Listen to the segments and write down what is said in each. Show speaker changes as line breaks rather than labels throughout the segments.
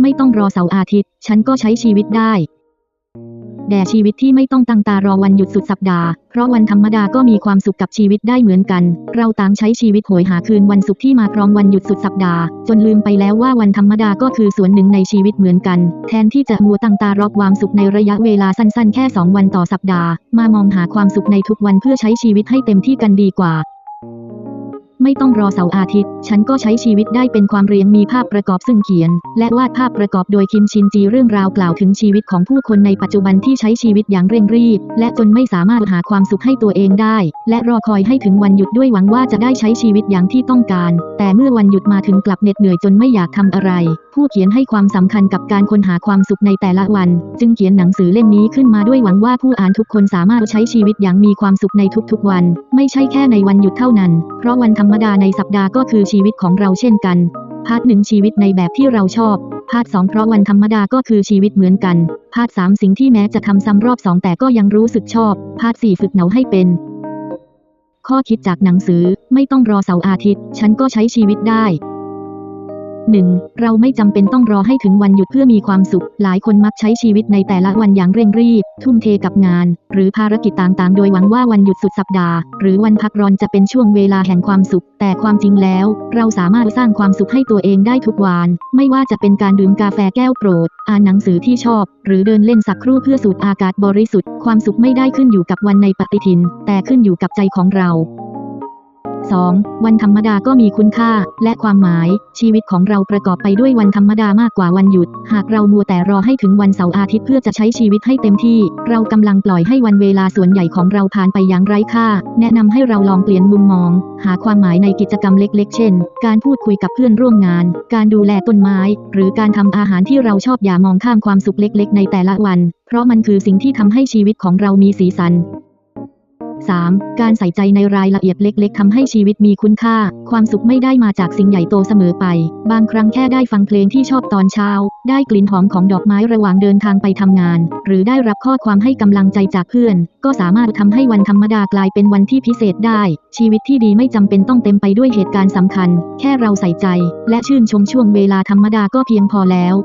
ไม่ต้องรอเสาร์อาทิตย์ ฉันก็ใช้ชีวิตได้ แด่ชีวิตที่ไม่ต้องตั้งตารอวันหยุดสุดสัปดาห์ เพราะวันธรรมดาก็มีความสุขกับชีวิตได้เหมือนกัน เราต่างใช้ชีวิตโหยหาคืนวันศุกร์ที่มาพร้อมวันหยุดสุดสัปดาห์ จนลืมไปแล้วว่าวันธรรมดาก็คือส่วนหนึ่งในชีวิตเหมือนกัน แทนที่จะมัวตั้งตารอความสุขในระยะเวลาสั้นๆ แค่ 2 วันต่อสัปดาห์ มามองหาความสุขในทุกวันเพื่อใช้ชีวิตให้เต็มที่กันดีกว่า ไม่ต้องรอเสาร์อาทิตย์ ฉันก็ใช้ชีวิตได้เป็นความเรียงมีภาพประกอบซึ่งเขียน และวาดภาพประกอบโดยคิมชินจีเรื่องราวกล่าวถึงชีวิตของผู้คนในปัจจุบันที่ใช้ชีวิตอย่างเร่งรีบ และจนไม่สามารถหาความสุขให้ตัวเองได้ และรอคอยให้ถึงวันหยุดด้วยหวังว่าจะได้ใช้ชีวิตอย่างที่ต้องการ แต่เมื่อวันหยุดมาถึงกลับเหน็ดเหนื่อยจนไม่อยากทำอะไร ผู้เขียนให้ความสำคัญกับการค้นหาความสุขในแต่ละวัน จึงเขียนหนังสือเล่มนี้ขึ้นมาด้วยหวังว่าผู้อ่านทุกคนสามารถใช้ชีวิตอย่างมีความสุขในทุกๆวัน ไม่ใช่แค่ในวันหยุดเท่านั้น เพราะวันธรรมดาในสัปดาห์ก็คือชีวิตของเราเช่นกัน พาร์ทหนึ่งชีวิตในแบบที่เราชอบ พาร์ทสองเพราะวันธรรมดาก็คือชีวิตเหมือนกัน พาร์ทสามสิ่งที่แม้จะทำซ้ำรอบสองแต่ก็ยังรู้สึกชอบ พาร์ทสี่ฝึกเหนาให้เป็น ข้อคิดจากหนังสือ ไม่ต้องรอเสาร์อาทิตย์ ฉันก็ใช้ชีวิตได้ 1. เราไม่จำเป็นต้องรอให้ถึงวันหยุดเพื่อมีความสุข หลายคนมักใช้ชีวิตในแต่ละวันอย่างเร่งรีบ ทุ่มเทกับงาน หรือภารกิจต่างๆ โดยหวังว่าวันหยุดสุดสัปดาห์ หรือวันพักร้อนจะเป็นช่วงเวลาแห่งความสุข แต่ความจริงแล้ว เราสามารถสร้างความสุขให้ตัวเองได้ทุกวัน ไม่ว่าจะเป็นการดื่มกาแฟแก้วโปรด อ่านหนังสือที่ชอบ หรือเดินเล่นสักครู่เพื่อสูดอากาศบริสุทธิ์ ความสุขไม่ได้ขึ้นอยู่กับวันในปฏิทิน แต่ขึ้นอยู่กับใจของเรา 2. วันธรรมดาก็มีคุณค่า และความหมาย ชีวิตของเราประกอบไปด้วยวันธรรมดามากกว่าวันหยุด หากเรามัวแต่รอให้ถึงวันเสาร์อาทิตย์เพื่อจะใช้ชีวิตให้เต็มที่ เรากำลังปล่อยให้วันเวลาส่วนใหญ่ของเราผ่านไปอย่างไร้ค่า แนะนำให้เราลองเปลี่ยนมุมมอง หาความหมายในกิจกรรมเล็ก ๆ เช่น การพูดคุยกับเพื่อนร่วมงาน การดูแลต้นไม้ หรือการทำอาหารที่เราชอบอย่ามองข้ามความสุขเล็ก ๆ ในแต่ละวัน เพราะมันคือสิ่งที่ทำให้ชีวิตของเรามีสีสัน 3. การใส่ใจในรายละเอียดเล็ก ๆทำให้ชีวิตมีคุณค่า ความสุขไม่ได้มาจากสิ่งใหญ่โตเสมอไป บางครั้งแค่ได้ฟังเพลงที่ชอบตอนเช้า ได้กลิ่นหอมของดอกไม้ระหว่างเดินทางไปทำงาน หรือได้รับข้อความให้กำลังใจจากเพื่อน ก็สามารถทำให้วันธรรมดากลายเป็นวันที่พิเศษได้ ชีวิตที่ดีไม่จำเป็นต้องเต็มไปด้วยเหตุการณ์สำคัญ แค่เราใส่ใจ และชื่นชมช่วงเวลาธรรมดาก็เพียงพอแล้ว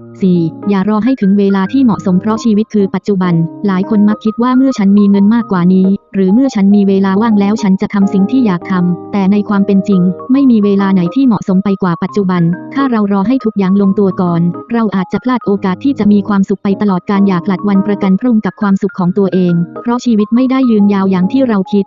4. อย่ารอให้ถึงเวลาที่เหมาะสมเพราะชีวิตคือปัจจุบัน หลายคนมักคิดว่าเมื่อฉันมีเงินมากกว่านี้ หรือเมื่อฉันมีเวลาว่างแล้วฉันจะทำสิ่งที่อยากทำแต่ในความเป็นจริง ไม่มีเวลาไหนที่เหมาะสมไปกว่าปัจจุบัน ถ้าเรารอให้ทุกอย่างลงตัวก่อน เราอาจจะพลาดโอกาสที่จะมีความสุขไปตลอดการอยากหลัดวันประกันพรุ่งกับความสุขของตัวเอง เพราะชีวิตไม่ได้ยืนยาวอย่างที่เราคิด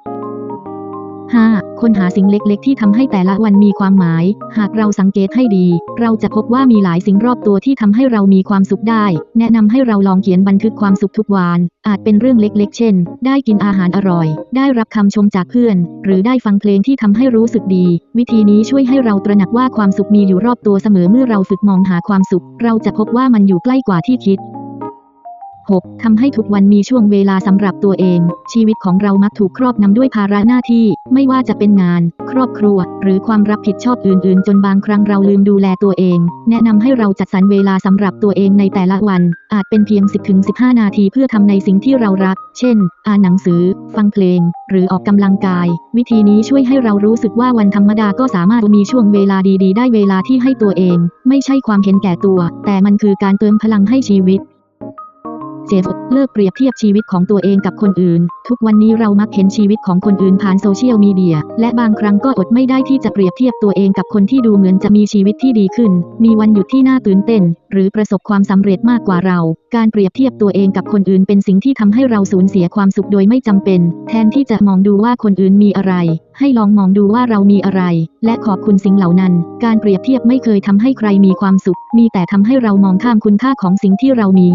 5. ค้นหาสิ่งเล็กๆ ที่ทำให้แต่ละวันมีความหมาย หากเราสังเกตให้ดี เราจะพบว่ามีหลายสิ่งรอบตัวที่ทำให้เรามีความสุขได้ แนะนำให้เราลองเขียนบันทึกความสุขทุกวัน อาจเป็นเรื่องเล็กๆ เช่น ได้กินอาหารอร่อย ได้รับคำชมจากเพื่อน หรือได้ฟังเพลงที่ทำให้รู้สึกดี วิธีนี้ช่วยให้เราตระหนักว่าความสุขมีอยู่รอบตัวเสมอเมื่อเราฝึกมองหาความสุข เราจะพบว่ามันอยู่ใกล้กว่าที่คิด 6. ทำให้ทุกวันมีช่วงเวลาสำหรับตัวเอง ชีวิตของเรามักถูกครอบงำด้วยภาระหน้าที่ ไม่ว่าจะเป็นงาน ครอบครัว หรือความรับผิดชอบอื่นๆ จนบางครั้งเราลืมดูแลตัวเอง แนะนำให้เราจัดสรรเวลาสำหรับตัวเองในแต่ละวัน อาจเป็นเพียง 10-15 นาทีเพื่อทำในสิ่งที่เรารัก เช่น อ่านหนังสือ ฟังเพลง หรือออกกำลังกาย วิธีนี้ช่วยให้เรารู้สึกว่าวันธรรมดาก็สามารถมีช่วงเวลาดีๆ ได้เวลาที่ให้ตัวเอง ไม่ใช่ความเห็นแก่ตัว แต่มันคือการเติมพลังให้ชีวิต เจฟเลิกเปรียบเทียบชีวิตของตัวเองกับคนอื่น ทุกวันนี้เรามักเห็นชีวิตของคนอื่นผ่านโซเชียลมีเดีย และบางครั้งก็อดไม่ได้ที่จะเปรียบเทียบตัวเองกับคนที่ดูเหมือนจะมีชีวิตที่ดีขึ้น มีวันหยุดที่น่าตื่นเต้น หรือประสบความสำเร็จมากกว่าเรา การเปรียบเทียบตัวเองกับคนอื่นเป็นสิ่งที่ทำให้เราสูญเสียความสุขโดยไม่จำเป็น แทนที่จะมองดูว่าคนอื่นมีอะไร ให้ลองมองดูว่าเรามีอะไร และขอบคุณสิ่งเหล่านั้น การเปรียบเทียบไม่เคยทำให้ใครมีความสุข มีแต่ทำให้เรามองข้ามคุณค่าของสิ่งที่เรามี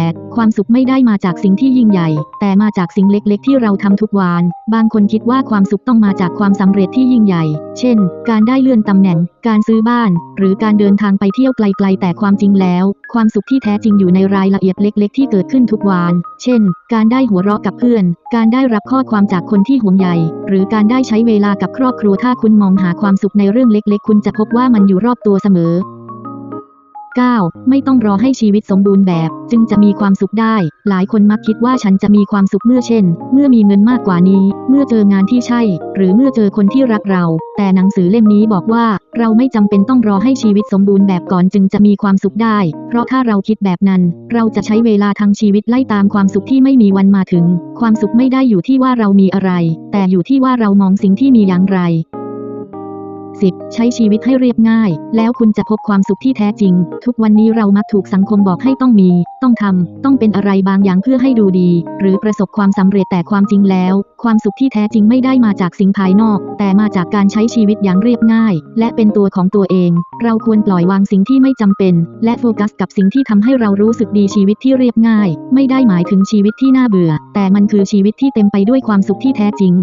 8. ความสุขไม่ได้มาจากสิ่งที่ยิ่งใหญ่ แต่มาจากสิ่งเล็กๆ ที่เราทำทุกวัน บางคนคิดว่าความสุขต้องมาจากความสำเร็จที่ยิ่งใหญ่ เช่น การได้เลื่อนตำแหน่ง การซื้อบ้าน หรือการเดินทางไปเที่ยวไกล ๆ แต่ความจริงแล้ว ความสุขที่แท้จริงอยู่ในรายละเอียดเล็ก ๆ ที่เกิดขึ้นทุกวัน เช่น การได้หัวเราะกับเพื่อน การได้รับข้อความจากคนที่ห่วงใย หรือการได้ใช้เวลากับครอบครัวถ้าคุณมองหาความสุขในเรื่องเล็ก ๆ คุณจะพบว่ามันอยู่รอบตัวเสมอ 9. ไม่ต้องรอให้ชีวิตสมบูรณ์แบบ จึงจะมีความสุขได้ หลายคนมักคิดว่าฉันจะมีความสุขเมื่อเช่น เมื่อมีเงินมากกว่านี้ เมื่อเจองานที่ใช่ หรือเมื่อเจอคนที่รักเรา แต่หนังสือเล่มนี้บอกว่า เราไม่จำเป็นต้องรอให้ชีวิตสมบูรณ์แบบก่อนจึงจะมีความสุขได้ เพราะถ้าเราคิดแบบนั้น เราจะใช้เวลาทั้งชีวิตไล่ตามความสุขที่ไม่มีวันมาถึง ความสุขไม่ได้อยู่ที่ว่าเรามีอะไร แต่อยู่ที่ว่าเรามองสิ่งที่มีอย่างไร 10. ใช้ชีวิตให้เรียบง่าย แล้วคุณจะพบความสุขที่แท้จริง ทุกวันนี้เรามักถูกสังคมบอกให้ต้องมี ต้องทำ ต้องเป็นอะไรบางอย่างเพื่อให้ดูดี หรือประสบความสำเร็จแต่ความจริงแล้ว ความสุขที่แท้จริงไม่ได้มาจากสิ่งภายนอก แต่มาจากการใช้ชีวิตอย่างเรียบง่าย และเป็นตัวของตัวเอง เราควรปล่อยวางสิ่งที่ไม่จำเป็น และโฟกัสกับสิ่งที่ทำให้เรารู้สึกดีชีวิตที่เรียบง่าย ไม่ได้หมายถึงชีวิตที่น่าเบื่อ แต่มันคือชีวิตที่เต็มไปด้วยความสุขที่แท้จริง